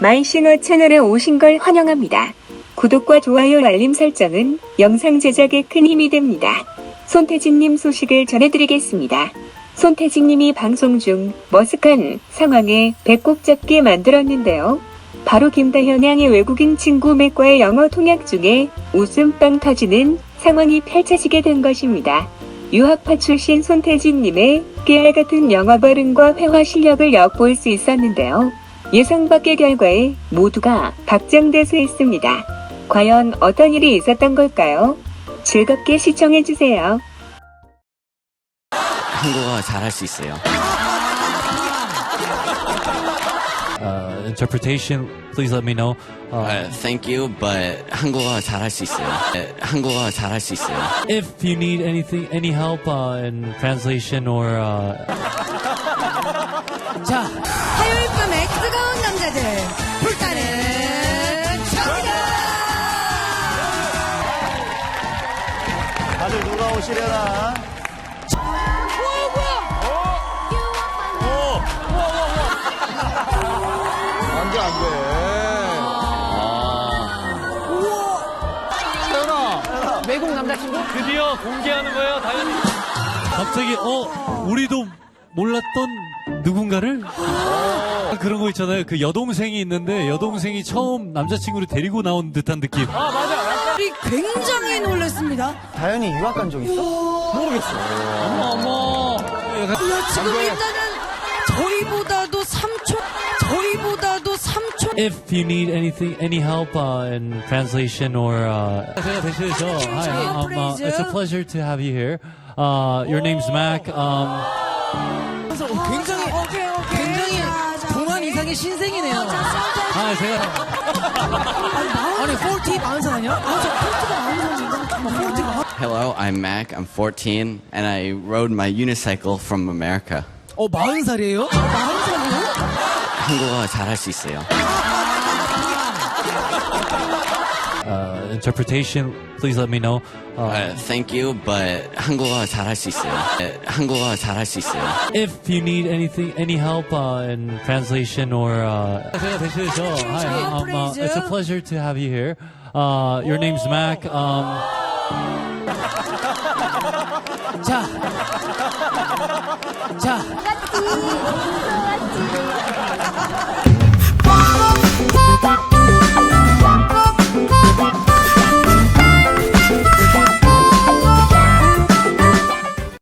마이싱어 채널에 오신 걸 환영합니다. 구독과 좋아요 알림 설정은 영상 제작에 큰 힘이 됩니다. 손태진님 소식을 전해드리겠습니다. 손태진님이 방송 중 머쓱한 상황에 배꼽 잡게 만들었는데요. 바로 김다현 양의 외국인 친구 맥과의 영어 통역 중에 웃음빵 터지는 상황이 펼쳐지게 된 것입니다. 유학파 출신 손태진님의 깨알 같은 영어 발음과 회화 실력을 엿볼 수 있었는데요. 예상 밖의 결과에 모두가 박장대소했습니다. 과연 어떤 일이 있었던 걸까요? 즐겁게 시청해주세요. 한국어 잘할 수 있어요. uh, interpretation, please let me know. Uh, Uh, thank you, but 한국어 잘할 수 있어요. Uh, 한국어 잘할 수 있어요. if you need anything, any help uh, in translation or uh, 오시려나? 안 돼, 안 돼. 외국 남자친구? 드디어 공개하는 거예요, 당연히. 갑자기 어 우리도 몰랐던 누군가를 그런 거 있잖아요. 그 여동생이 있는데 여동생이 처음 남자친구를 데리고 나온 듯한 느낌. 우리 굉장히 놀랐습니다. 다현이 유학 간 적 있어? 모르겠어. 야, 지금 일단은 저희보다도 3초, 저희보다도 3초. If you need anything, any help uh, in translation or uh, 제가 대신해서 hi, um, uh, it's a pleasure to have you here. Uh, your name's Mac. Um, 굉장히, 굉장히 동안 이상의 신생이네요. 아 제가 아니, 40, 40살 아니야? 아, 저 40가 40살인가? 40가. Hello, I'm Mac. I'm 14, and I rode my unicycle from America. 어, 40살이에요? 40살이에요? 한국어 잘할 수 있어요. uh, interpretation, please let me know. Uh, Uh, thank you, but 한국어 잘할 수 있어요. Uh, 한국어 잘할 수 있어요. if you need anything, any help uh, in translation or uh, 제가 대신해서 hi, um, uh, it's a pleasure to have you here. Uh, your name's Mac. Um, 자. 자.